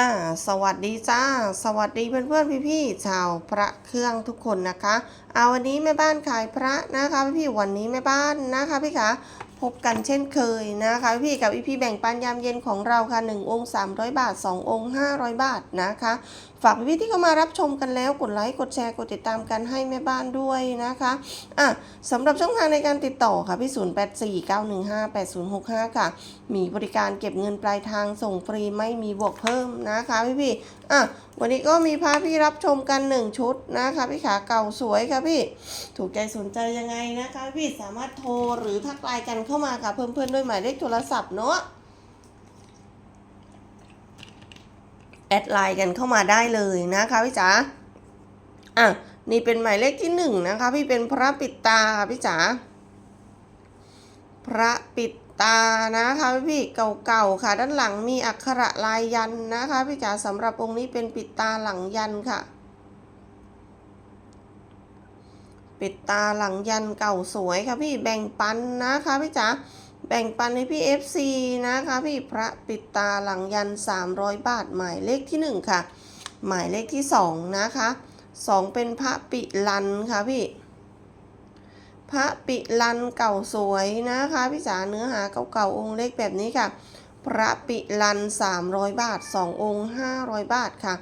อ่าสวัสดีจ้า สวัสดีเพื่อนๆพี่ๆชาวพระเครื่องทุกคนนะคะเอาวันนี้แม่บ้านขายพระนะคะพี่ๆวันนี้แม่บ้านนะคะพี่คะพบกันเช่นเคยนะคะพี่กับอีพี่แบ่งปันยามเย็นของเราค่ะ1องค์300 บาท 2 องค์ 500 บาทนะคะฝากพี่ๆที่เข้ามารับชมกันแล้วกดไลค์กดแชร์กดติดตามกันให้แม่บ้านด้วยนะคะอะสำหรับช่องทางในการติดต่อค่ะพี่ 0849158065 ค่ะ มีบริการเก็บเงินปลายทางส่งฟรีไม่มีบวกเพิ่มนะคะพี่พี่ๆอะวันนี้ก็มีพาพี่รับชมกัน 1 ชุดนะคะพี่ขาเก่าสวยค่ะพี่ ถูกใจสนใจยังไงนะคะพี่สามารถโทรหรือทักไลน์กันเข้ามาค่ะเพิ่มเพื่อนด้วยหมายเลขโทรศัพท์เนาะ แอดไลน์กันเข้ามาได้เลยนะคะพี่จ๋าอะนี่เป็นหมายเลขที่หนึ่งนะคะพี่เป็นพระปิดตาค่ะพี่จ๋าพระปิดตานะคะพี่เก่าๆค่ะ ด้านหลังมีอักขระลายยันนะคะพี่จ๋าสำหรับองค์นี้เป็นปิดตาหลังยันค่ะ ปิดตาหลังยันเก่าสวยค่ะพี่แบ่งปันนะคะพี่จ๋า แบ่งปันให้พี่ FC นะคะ พี่พระปิดตาหลังยัน 300 บาท หมายเลขที่ 1 ค่ะ หมายเลขที่ 2 นะคะ 2 เป็นพระปิลันค่ะพี่ พระปิลันเก่าสวยนะคะ พี่จ๋าเนื้อหาเก่าๆองค์เล็กแบบนี้ค่ะ พระปิลัน 300 บาท 2 องค์ 500 บาทค่ะ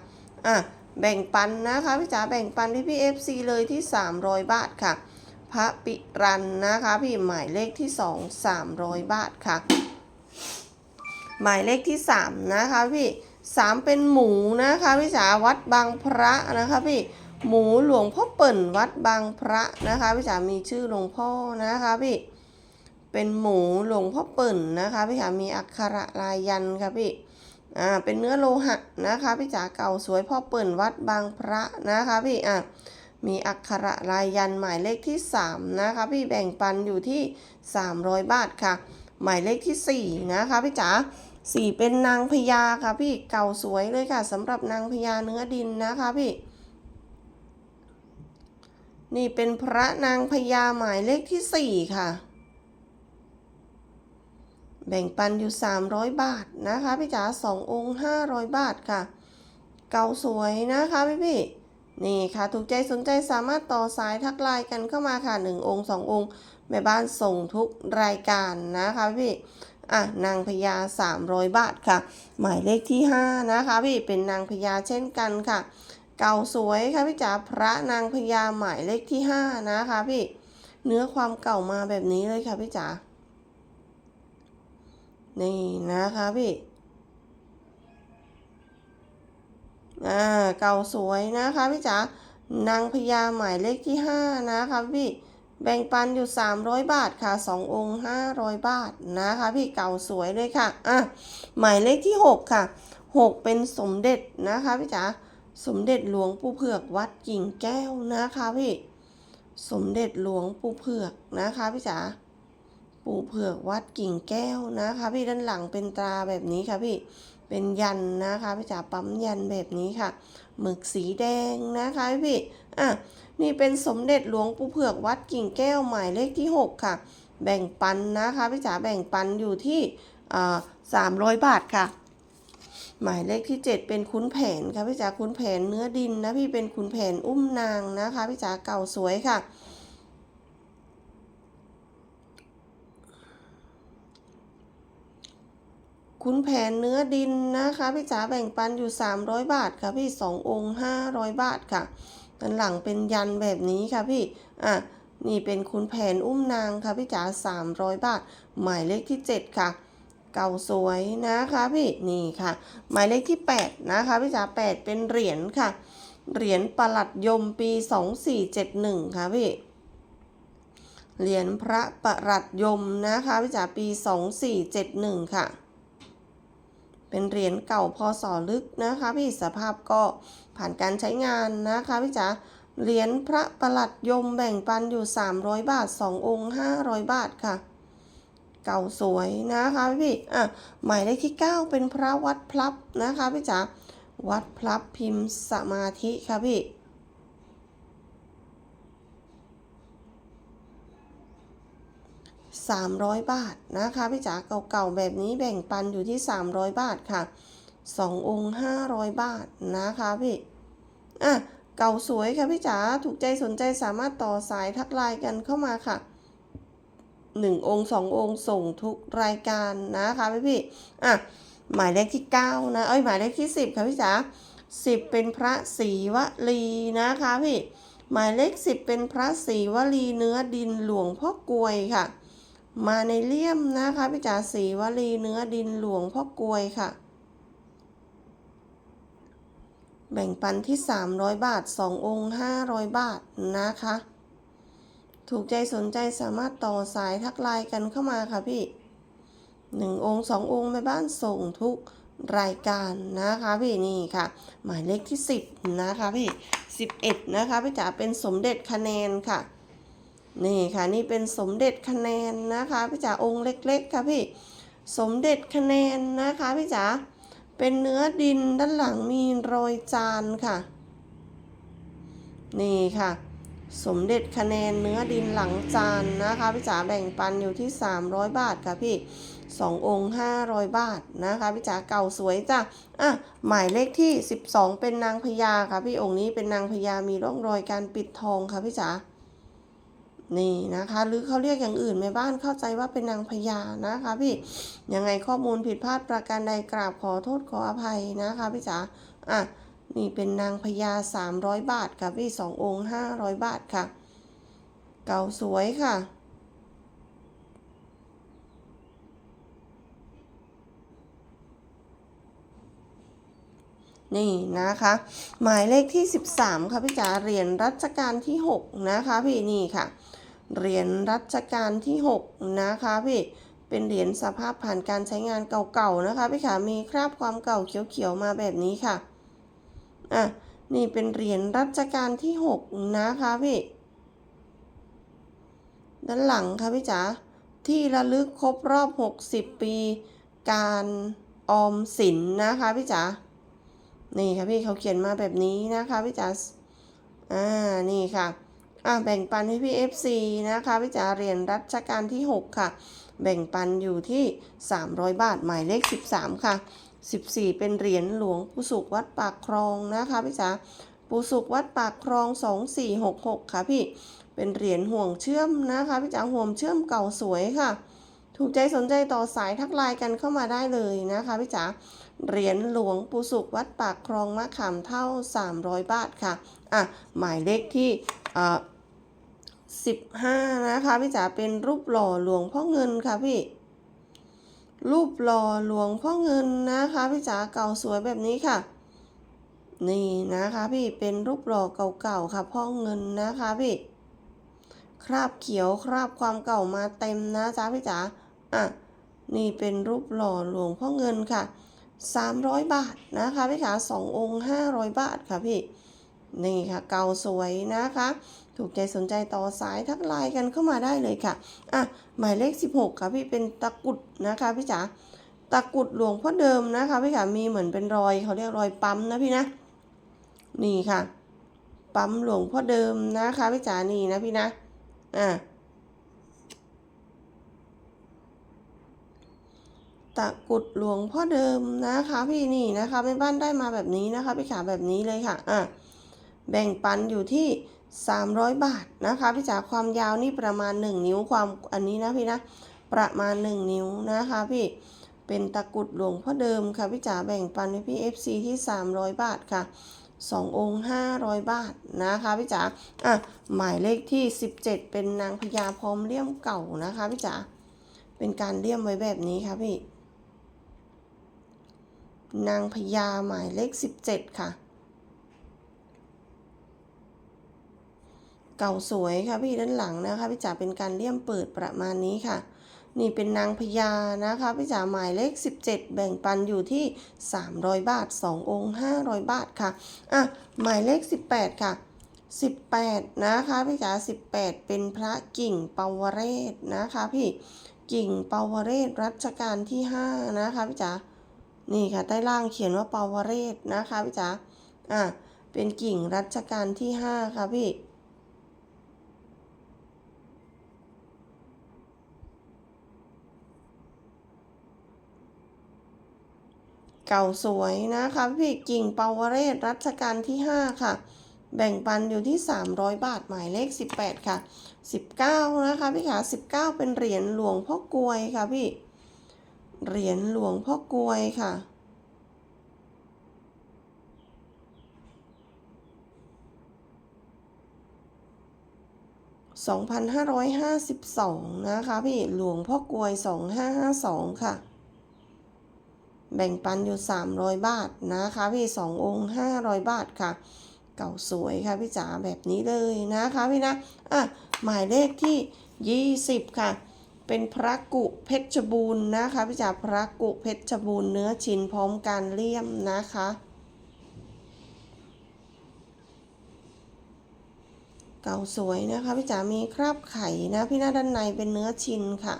อะ แบ่งปันนะคะ พี่จ๋าแบ่งปันที่พี่ FC เลยที่ 300 บาทค่ะ พระปิรันนะคะพี่หมายเลขที่ 2 300 บาทค่ะ หมายเลขที่ 3 นะคะพี่3เป็นหมูนะคะพี่จ๋าวัดบางพระนะคะพี่หมูหลวงพ่อเปิ่นวัดบางพระนะคะพี่จ๋ามีชื่อหลวงพ่อนะคะพี่เป็นหมูหลวงพ่อเปิ่นนะคะพี่จ๋ามีอักขระลายยันค่ะพี่อ่าเป็นเนื้อโลหะนะคะพี่จ๋าเก่าสวยพ่อเปิ่นวัดบางพระนะคะพี่อะ มีอักขระลายยันหมายเลขที่ 3 นะคะพี่แบ่งปันอยู่ที่ 300 บาทค่ะ หมายเลขที่ 4 นะคะพี่จ๋าสี่เป็นนางพญาค่ะพี่เก่าสวยเลยค่ะสำหรับนางพญาเนื้อดินนะคะพี่ นี่เป็นพระนางพญาหมายเลขที่ 4 ค่ะ แบ่งปันอยู่ 300 บาทนะคะพี่จ๋าสององค์500 บาทค่ะ เก่าสวยนะคะพี่พี่ นี่ค่ะถูกใจสนใจสามารถต่อสายทักไลน์กันเข้ามาค่ะ1องค์ 2 องค์แม่บ้านส่งทุกรายการนะคะพี่อะนางพญา300 บาทค่ะ หมายเลขที่ 5 นะคะพี่เป็นนางพญาเช่นกันค่ะ เก่าสวยค่ะพี่จ๋าพระนางพญาหมายเลขที่ 5 นะคะพี่เนื้อความเก่ามาแบบนี้เลยค่ะพี่จ๋านี่นะคะพี่ อ่าเก่าสวยนะคะพี่จ๋านางพญาหมายเลขที่ 5 นะคะพี่แบ่งปันอยู่ 300 บาทค่ะ 2 องค์ 500 บาทนะคะพี่เก่าสวยเลยค่ะอะหมายเลขที่ 6 ค่ะ 6 เป็นสมเด็จนะคะพี่จ๋าสมเด็จหลวงปู่เผือกวัดกิ่งแก้วนะคะพี่สมเด็จหลวงปู่เผือกนะคะพี่จ๋าปู่เผือกวัดกิ่งแก้วนะคะ พี่ด้านหลังเป็นตราแบบนี้ค่ะพี่ เป็นยันนะคะพี่จ๋าปั๊มยันแบบนี้ค่ะ หมึกสีแดงนะคะพี่อะนี่เป็นสมเด็จหลวงปู่เผือกวัดกิ่งแก้วหมายเลขที่ 6 ค่ะ แบ่งปันนะคะพี่จ๋าแบ่งปันอยู่ที่สามร้อยบาทค่ะ หมายเลขที่ 7 เป็นคุ้นแผนค่ะพี่จ๋าคุ้นแผนเนื้อดินนะพี่เป็นคุ้นแผนอุ้มนางนะคะพี่จ๋าเก่าสวยค่ะ คุณแผนเนื้อดินนะคะพี่จ๋าแบ่งปันอยู่ 300 บาทค่ะพี่2องค์ 500 บาทค่ะด้านหลังเป็นยันแบบนี้ค่ะพี่อะนี่เป็นคุณแผนอุ้มนางค่ะพี่จ๋า300 บาท หมายเลขที่ 7 ค่ะ เก่าสวยนะคะพี่นี่ค่ะ หมายเลขที่ 8 นะคะพี่จ๋า8 เป็นเหรียญค่ะ เหรียญประหลัดยมปี 2471 ค่ะพี่เหรียญพระประหลัดยมนะคะพี่จ๋าปี 2471 ค่ะ เป็นเหรียญเก่าพอสอลึกนะคะพี่สภาพก็ผ่านการใช้งานนะคะพี่จ๋าเหรียญพระประหลัดยมแบ่งปันอยู่ 300 บาท 2 องค์ 500 บาทค่ะ เก่าสวยนะคะพี่อะหมายเลขที่ 9 เป็นพระวัดพลับนะคะพี่จ๋าวัดพลับพิมพ์สมาธิค่ะพี่ 300 บาทนะคะพี่จ๋าเก่าๆแบบนี้แบ่งปันอยู่ที่ 300 บาทค่ะสององค์ห้าร้อยบาทนะคะพี่อะเก่าสวยค่ะพี่จ๋าถูกใจสนใจสามารถต่อสายทักไลน์กันเข้ามาค่ะหนึ่งองค์สององค์ส่งทุกรายการนะคะพี่พี่อะหมายเลขที่เก้านะเอ้ยหมายเลขที่สิบค่ะพี่จ๋าสิบเป็นพระศรีวลีนะคะพี่หมายเลขสิบเป็นพระศรีวลีเนื้อดินหลวงพ่อกลวยค่ะ มาในเลี่ยมนะคะพี่จ๋าศรีวลีเนื้อดินหลวงพ่อกลวยค่ะ แบ่งปันที่ 300 บาท 2 องค์ 500 บาทนะคะ ถูกใจสนใจสามารถต่อสายทักไลน์กันเข้ามาค่ะพี่ 1 องค์ 2 องค์แม่บ้านส่งทุกรายการนะคะพี่นี่ค่ะ หมายเลขที่ 10 นะคะพี่ 11 นะคะพี่จ๋าเป็นสมเด็จคะแนนค่ะ นี่ค่ะนี่เป็นสมเด็จคะแนนนะคะพี่จ๋าองค์เล็กๆค่ะพี่สมเด็จคะแนนนะคะพี่จ๋าเป็นเนื้อดินด้านหลังมีรอยจานค่ะ นี่ค่ะ สมเด็จคะแนนเนื้อดินหลังจานนะคะพี่จ๋าแบ่งปันอยู่ที่ 300 บาทค่ะพี่2องค์ 500 บาทนะคะพี่จ๋าเก่าสวยจ้ะอะหมายเลขที่ 12 เป็นนางพญาค่ะพี่องค์นี้เป็นนางพญามีร่องรอยการปิดทองค่ะพี่จ๋า นี่นะคะหรือเขาเรียกอย่างอื่นแม่บ้านเข้าใจว่าเป็นนางพญานะคะพี่ยังไงข้อมูลผิดพลาดประการใดกราบขอโทษขออภัยนะคะพี่จ๋าอะนี่เป็นนางพญา300 บาทค่ะพี่สององค์500 บาทค่ะ เก่าสวยค่ะนี่นะคะ หมายเลขที่ 13 ค่ะพี่จ๋าเหรียญรัชกาลที่ 6 นะคะพี่นี่ค่ะ เหรียญรัชกาลที่ 6 นะคะพี่ เป็นเหรียญสภาพผ่านการใช้งานเก่าๆนะคะพี่ขามีคราบความเก่าเขียวๆมาแบบนี้ค่ะ อะ นี่เป็นเหรียญรัชกาลที่ 6 นะคะพี่ ด้านหลังค่ะพี่จ๋า ที่ระลึกครบรอบ 60 ปี การออมสินนะคะพี่จ๋า นี่ค่ะพี่เขาเขียนมาแบบนี้นะคะพี่จ๋า อ่า นี่ค่ะ แบ่งปันให้พี่ FC นะคะพี่จ๋าเหรียญรัชกาลที่ 6 ค่ะ แบ่งปันอยู่ที่ 300 บาทหมายเลข 13 ค่ะ 14 เป็นเหรียญหลวงปู่สุขวัดปากคลองนะคะพี่จ๋าปู่สุขวัดปากคลอง 2466 ค่ะพี่ เป็นเหรียญห่วงเชื่อมนะคะพี่จ๋าห่วงเชื่อมเก่าสวยค่ะ ถูกใจสนใจต่อสายทักไลน์กันเข้ามาได้เลยนะคะพี่จ๋าเหรียญหลวงปู่สุขวัดปากคลองมะขามเท่า 300 บาทค่ะ อะ หมายเลขที่อ่า 15 นะคะพี่จ๋าเป็นรูปหล่อหลวงพ่อเงินค่ะพี่ รูปหล่อหลวงพ่อเงินนะคะพี่จ๋าเก่าสวยแบบนี้ค่ะ นี่นะคะพี่เป็นรูปหล่อเก่าๆค่ะพ่อเงินนะคะพี่คราบเขียวคราบความเก่ามาเต็มนะจ๊ะพี่จ๋าอะนี่เป็นรูปหล่อหลวงพ่อเงินค่ะ 300 บาทนะคะพี่ขา2องค์ 500 บาทค่ะพี่ นี่ค่ะเก่าสวยนะคะ ถูกใจสนใจต่อสายทักไลน์กันเข้ามาได้เลยค่ะ อะ หมายเลข 16 ค่ะพี่เป็นตะกุดนะคะพี่จ๋าตะกุดหลวงพ่อเดิมนะคะพี่ขามีเหมือนเป็นรอยเขาเรียกรอยปั๊มนะพี่นะ นี่ค่ะ ปั๊มหลวงพ่อเดิมนะคะพี่จ๋านี่นะพี่นะ อะตะกุดหลวงพ่อเดิมนะคะพี่นี่นะคะแม่บ้านได้มาแบบนี้นะคะพี่ขาแบบนี้เลยค่ะอะแบ่งปันอยู่ที่ 300 บาทนะคะพี่จ๋าความยาวนี่ประมาณ 1 นิ้วความอันนี้นะพี่นะประมาณ 1 นิ้วนะคะพี่เป็นตะกรุดหลวงพ่อเดิมค่ะพี่จ๋าแบ่งปันให้พี่ FC ที่ 300 บาทค่ะ 2 องค์ 500 บาทนะคะพี่จ๋าอะหมายเลขที่ 17 เป็นนางพญาพร้อมเลี่ยมเก่านะคะพี่จ๋าเป็นการเลี่ยมไว้แบบนี้ค่ะพี่ นางพญาหมายเลข 17 ค่ะ เก่าสวยค่ะพี่ด้านหลังนะคะพี่จ๋าเป็นการเลี่ยมเปิดประมาณนี้ค่ะ นี่เป็นนางพญานะคะพี่จ๋าหมายเลข 17 แบ่งปันอยู่ที่ 300 บาท 2 องค์ 500 บาทค่ะอะหมายเลข 18 ค่ะ 18 นะคะพี่จ๋า18 เป็นพระกิ่งปาวเรศนะคะพี่กิ่งปาวเรศรัชกาลที่ 5 นะคะพี่จ๋านี่ค่ะใต้ล่างเขียนว่าปาวเรศนะคะพี่จ๋าอะเป็นกิ่งรัชกาลที่ 5 ค่ะพี่ เก่าสวยนะคะพี่กิ่งเปาวเรศรัชกาลที่ 5 ค่ะ แบ่งปันอยู่ที่ 300 บาทหมายเลข 18 ค่ะ 19 นะคะพี่ขา19 เป็นเหรียญหลวงพ่อกลวยค่ะพี่ เหรียญหลวงพ่อกลวยค่ะ2,552 นะคะพี่หลวงพ่อกลวย 2552 ค่ะ แบ่งปันอยู่ 300 บาทนะคะพี่2องค์500 บาทค่ะ เก่าสวยค่ะพี่จ๋าแบบนี้เลยนะคะพี่นะอะหมายเลขที่ 20 ค่ะ เป็นพระกุเพชรบูรณ์นะคะพี่จ๋าพระกุเพชรบูรณ์เนื้อชิ้นพร้อมการเลี่ยมนะคะเก่าสวยนะคะพี่จ๋ามีคราบไข่นะพี่หน้าด้านในเป็นเนื้อชิ้นค่ะ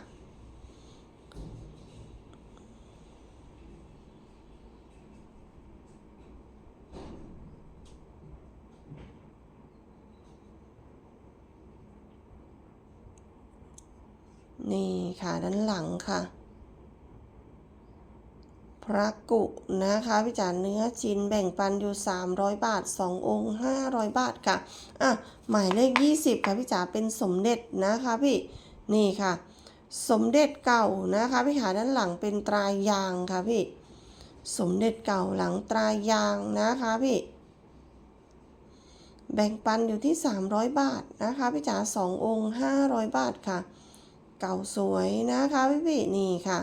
นี่ค่ะด้านหลังค่ะ พระกุนะคะพี่จ๋าเนื้อชิ้นแบ่งปันอยู่ 300 บาท 2 องค์ 500 บาทค่ะ อะ หมายเลข 20 ค่ะพี่จ๋าเป็นสมเด็จนะคะพี่นี่ค่ะ สมเด็จเก่านะคะพี่ขาด้านหลังเป็นตรายางค่ะพี่สมเด็จเก่าหลังตรายางนะคะพี่แบ่งปันอยู่ที่ 300 บาทนะคะพี่จ๋า2องค์ 500 บาทค่ะ เก่าสวยนะคะพี่พี่นี่ค่ะ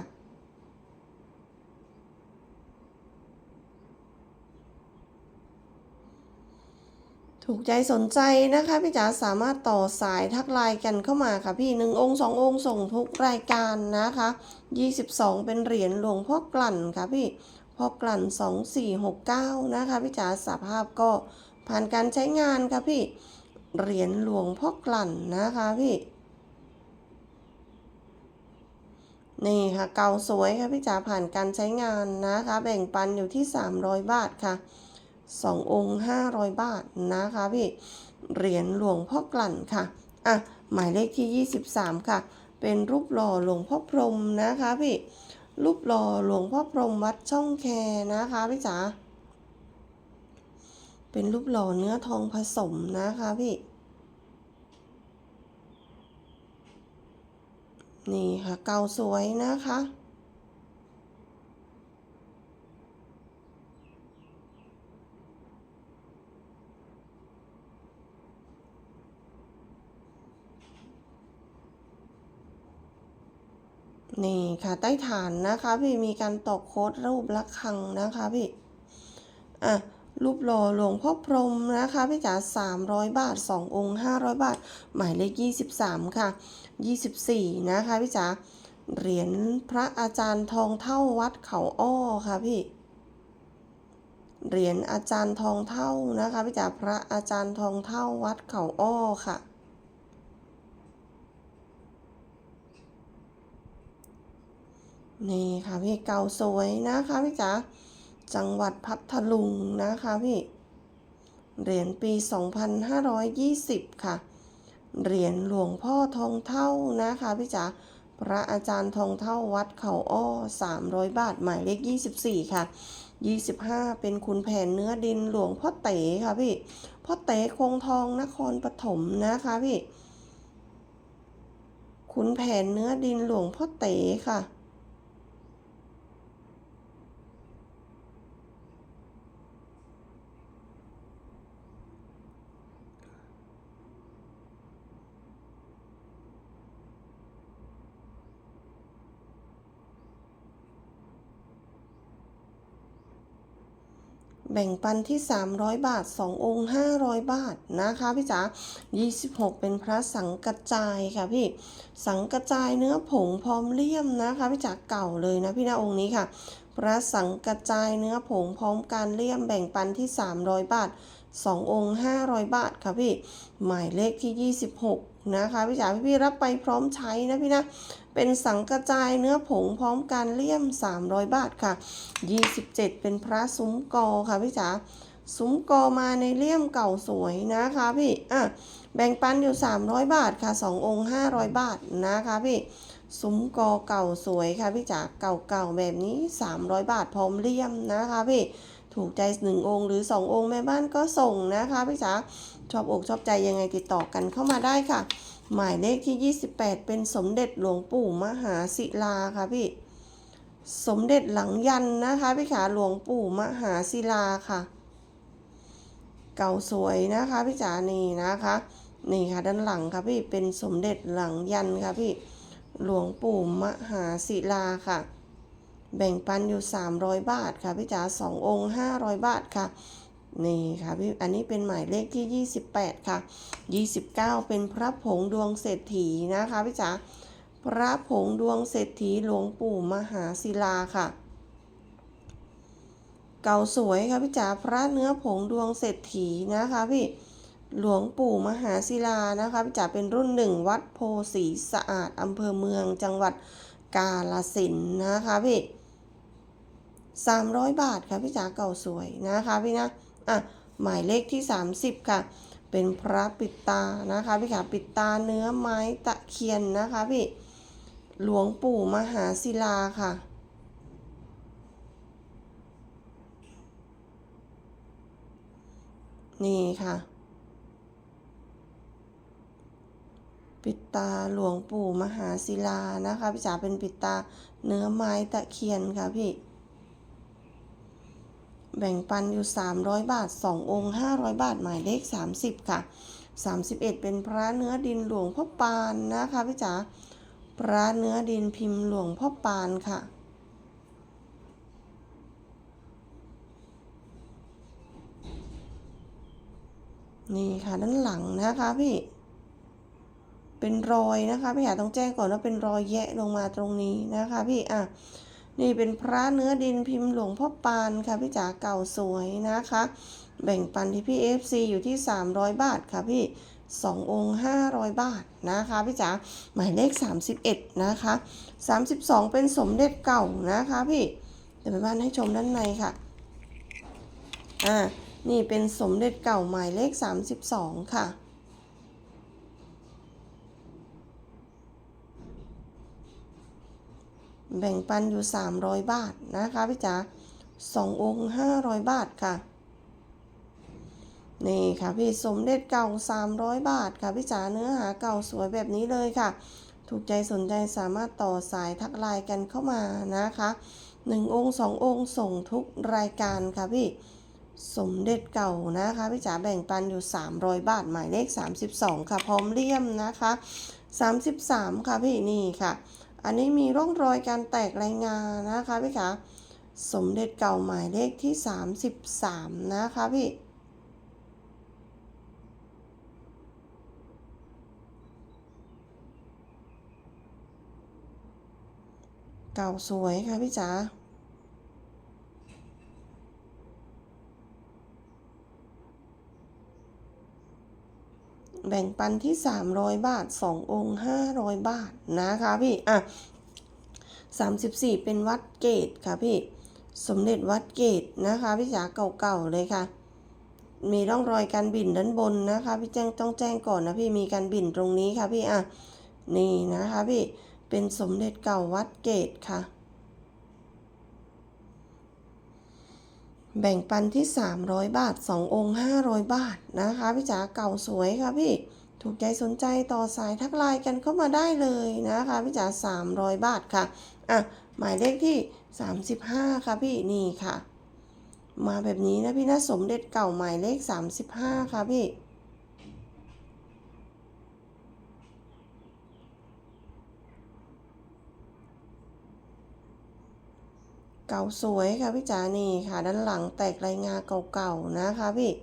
ถูกใจสนใจนะคะพี่จ๋าสามารถต่อสายทักไลน์กันเข้ามาค่ะพี่หนึ่งองค์สององค์ส่งทุกรายการนะคะ22เป็นเหรียญหลวงพ่อกลั่นค่ะพี่พ่อกลั่น2469นะคะพี่จ๋าสภาพก็ผ่านการใช้งานค่ะพี่เหรียญหลวงพ่อกลั่นนะคะพี่ นี่ค่ะเก่าสวยค่ะพี่จ๋าผ่านการใช้งานนะคะ แบ่งปันอยู่ที่ 300 บาทค่ะ 2 องค์ 500 บาทนะคะพี่เหรียญหลวงพ่อกลั่นค่ะอะหมายเลขที่ 23 ค่ะ เป็นรูปหล่อหลวงพ่อพรหมนะคะพี่รูปหล่อหลวงพ่อพรหมวัดช่องแคนะคะพี่จ๋าเป็นรูปหล่อเนื้อทองผสมนะคะพี่ นี่ค่ะเก่าสวยนะคะ นี่ค่ะใต้ฐานนะคะพี่มีการตอกโค้ดรูประฆังนะคะพี่ อะ รูปหล่อหลวงพ่อพรหมนะคะพี่จ๋า300 บาท 2 องค์ 500 บาท หมายเลข 23 ค่ะ 24 นะคะพี่จ๋าเหรียญพระอาจารย์ทองเท่าวัดเขาอ้อค่ะพี่ เหรียญอาจารย์ทองเท่านะคะพี่จ๋าพระอาจารย์ทองเท่าวัดเขาอ้อค่ะนี่ค่ะพี่เก่าสวยนะคะพี่จ๋า จังหวัดพัทลุงนะคะพี่ เหรียญปี 2520 ค่ะ เหรียญหลวงพ่อทองเท่านะคะพี่จ๋า พระอาจารย์ทองเท่าวัดเขาอ้อ 300 บาท หมายเลข 24 ค่ะ 25 เป็นคุณแผนเนื้อดินหลวงพ่อเต๋ค่ะพี่ พ่อเต๋คงทองนครปฐมนะคะพี่ คุณแผนเนื้อดินหลวงพ่อเต๋ค่ะ แบ่งปันที่ 300 บาท 2 องค์ 500 บาทนะคะพี่จ๋า26 เป็นพระสังกัจจายค่ะพี่ สังกัจจายเนื้อผงพร้อมเลี่ยมนะคะพี่จ๋าเก่าเลยนะพี่นะองค์นี้ค่ะ พระสังกัจจายเนื้อผงพร้อมการเลี่ยมแบ่งปันที่ 300 บาท 2 องค์ 500 บาทค่ะพี่ หมายเลขที่ 26 นะคะพี่จ๋าพี่พี่รับไปพร้อมใช้นะพี่นะ เป็นสังกระจายเนื้อผงพร้อมการเลี่ยม 300 บาทค่ะ 27 เป็นพระซุ้มกอค่ะพี่จ๋าซุ้มกอมาในเลี่ยมเก่าสวยนะคะพี่อะแบ่งปันอยู่ 300 บาทค่ะ 2 องค์ 500 บาทนะคะพี่ซุ้มกอเก่าสวยค่ะพี่จ๋าเก่าๆแบบนี้ 300 บาทพร้อมเลี่ยมนะคะพี่ถูกใจหนึ่งองค์หรือสององค์แม่บ้านก็ส่งนะคะพี่จ๋าชอบอกชอบใจยังไงติดต่อกันเข้ามาได้ค่ะ หมายเลขที่ 28 เป็นสมเด็จหลวงปู่มหาศิลาค่ะพี่ สมเด็จหลังยันนะคะพี่ขาหลวงปู่มหาศิลาค่ะ เก่าสวยนะคะพี่จ๋านี่นะคะ นี่ค่ะด้านหลังค่ะพี่เป็นสมเด็จหลังยันค่ะพี่ หลวงปู่มหาศิลาค่ะ แบ่งปันอยู่ 300 บาทค่ะพี่จ๋าสององค์ 500 บาทค่ะ นี่ค่ะพี่อันนี้เป็นหมายเลขที่ 28 ค่ะ 29 เป็นพระผงดวงเศรษฐีนะคะพี่จ๋าพระผงดวงเศรษฐีหลวงปู่มหาศิลาค่ะ เก่าสวยค่ะพี่จ๋าพระเนื้อผงดวงเศรษฐีนะคะพี่หลวงปู่มหาศิลานะคะพี่จ๋าเป็นรุ่นหนึ่งวัดโพสีสะอาดอำเภอเมืองจังหวัดกาลสินนะคะพี่300บาทค่ะพี่จ๋าเก่าสวยนะคะพี่นะ อะหมายเลขที่ 30 ค่ะ เป็นพระปิดตานะคะพี่ขาปิดตาเนื้อไม้ตะเคียนนะคะพี่หลวงปู่มหาศิลาค่ะนี่ค่ะ ปิดตาหลวงปู่มหาศิลานะคะพี่จ๋าเป็นปิดตาเนื้อไม้ตะเคียนค่ะพี่ แบ่งปันอยู่ 300 บาท 2 องค์ 500 บาท หมายเลข 30 ค่ะ 31 เป็นพระเนื้อดินหลวงพ่อปานนะคะพี่จ๋าพระเนื้อดินพิมพ์หลวงพ่อปานค่ะนี่ค่ะด้านหลังนะคะพี่ เป็นรอยนะคะพี่อยาต้องแจ้งก่อนว่าเป็นรอยแยะลงมาตรงนี้นะคะพี่อะ นี่เป็นพระเนื้อดินพิมพ์หลวงพ่อปานค่ะพี่จ๋าเก่าสวยนะคะ แบ่งปันที่พี่ FC อยู่ที่ 300 บาทค่ะพี่2องค์500 บาทนะคะพี่จ๋าหมายเลข 31 นะคะ 32 เป็นสมเด็จเก่านะคะพี่เดี๋ยวไปบ้านให้ชมด้านในค่ะอ่านี่เป็นสมเด็จเก่าหมายเลข 32 ค่ะ แบ่งปันอยู่ 300 บาทนะคะพี่จ๋าสององค์500 บาทค่ะ นี่ค่ะพี่สมเด็จเก่า 300 บาทค่ะพี่จ๋าเนื้อหาเก่าสวยแบบนี้เลยค่ะ ถูกใจสนใจสามารถต่อสายทักไลน์กันเข้ามานะคะ1องค์2องค์ส่งทุกรายการค่ะพี่สมเด็จเก่านะคะพี่จ๋าแบ่งปันอยู่ 300 บาทหมายเลข 32 ค่ะ พร้อมเลี่ยมนะคะ 33 ค่ะพี่นี่ค่ะ อันนี้มีร่องรอยการแตกรายงานนะคะพี่คะสมเด็จเก่าหมายเลขที่ 33 นะคะพี่เก่าสวยค่ะพี่จ๋า แบ่งปันที่ 300 บาท 2 องค์ 500 บาทนะคะพี่ อะ 34 เป็นวัดเกตค่ะพี่ สมเด็จวัดเกตนะคะพี่จ๋าเก่าๆเลยค่ะ มีร่องรอยการบิ่นด้านบนนะคะพี่แจ้งต้องแจ้งก่อนนะพี่มีการบิ่นตรงนี้ค่ะพี่อะนี่นะคะพี่เป็นสมเด็จเก่าวัดเกตค่ะ แบ่งปันที่ 300 บาท 2 องค์ 500 บาทนะคะพี่จ๋าเก่าสวยค่ะพี่ ถูกใจสนใจต่อสายทักไลน์กันเข้ามาได้เลยนะคะพี่จ๋า300 บาทค่ะ อะ หมายเลขที่ 35 ค่ะพี่นี่ค่ะ มาแบบนี้นะพี่นะสมเด็จเก่าหมายเลข 35 ค่ะพี่ เก่าสวยค่ะพี่จ๋านี่ค่ะ ด้านหลังแตกรายงาเก่าๆนะคะพี่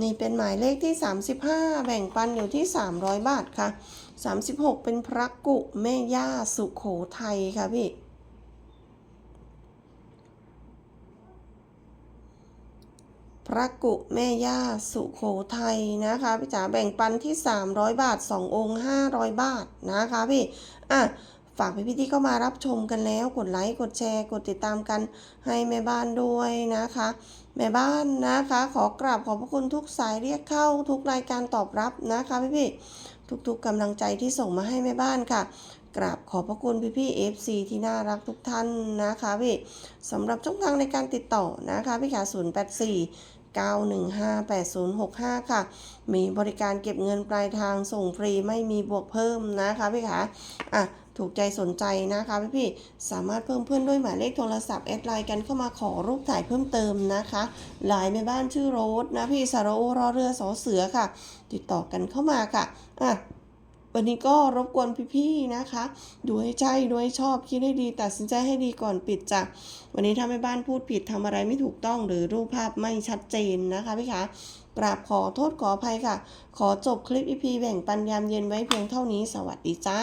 นี่เป็นหมายเลขที่ 35 แบ่งปันอยู่ที่ 300 บาทค่ะ 36 เป็นพระกุแม่ย่าสุโขทัยค่ะพี่ ระกุแม่ย่าสุโขทัยนะคะพี่จ๋าแบ่งปันที่ 300 บาท 2 องค์ 500 บาทนะคะพี่อะฝากพี่ๆที่เข้ามารับชมกันแล้วกดไลค์กดแชร์ กดติดตามกันให้แม่บ้านด้วยนะคะ แม่บ้านนะคะ ขอกราบขอบพระคุณทุกสายเรียกเข้าทุกรายการตอบรับนะคะพี่ๆทุกๆกำลังใจที่ส่งมาให้แม่บ้านค่ะกราบขอบพระคุณพี่ๆ FC ที่น่ารักทุกท่านนะคะพี่สำหรับช่องทางในการติดต่อนะคะพี่ขา084 9158065 ค่ะ มีบริการเก็บเงินปลายทางส่งฟรีไม่มีบวกเพิ่มนะคะพี่คะอะถูกใจสนใจนะคะพี่พี่ๆสามารถเพิ่มเพื่อนด้วยหมายเลขโทรศัพท์แอดไลน์กันเข้ามาขอรูปถ่ายเพิ่มเติมนะคะไลน์แม่บ้านชื่อโรสนะพี่สารโอรอเรือสอเสือค่ะ ติดต่อกันเข้ามาค่ะอะ วันนี้ก็รบกวนพี่ๆนะคะ ดูให้ใจดูให้ชอบคิดให้ดี ตัดสินใจให้ดีก่อนปิดจ้ะวันนี้ถ้าแม่บ้านพูดผิดทำอะไรไม่ถูกต้อง หรือรูปภาพไม่ชัดเจนนะคะพี่คะกราบขอโทษขออภัยค่ะ ขอจบคลิปอีพีแบ่งปันยามเย็นไว้เพียงเท่านี้สวัสดีจ้า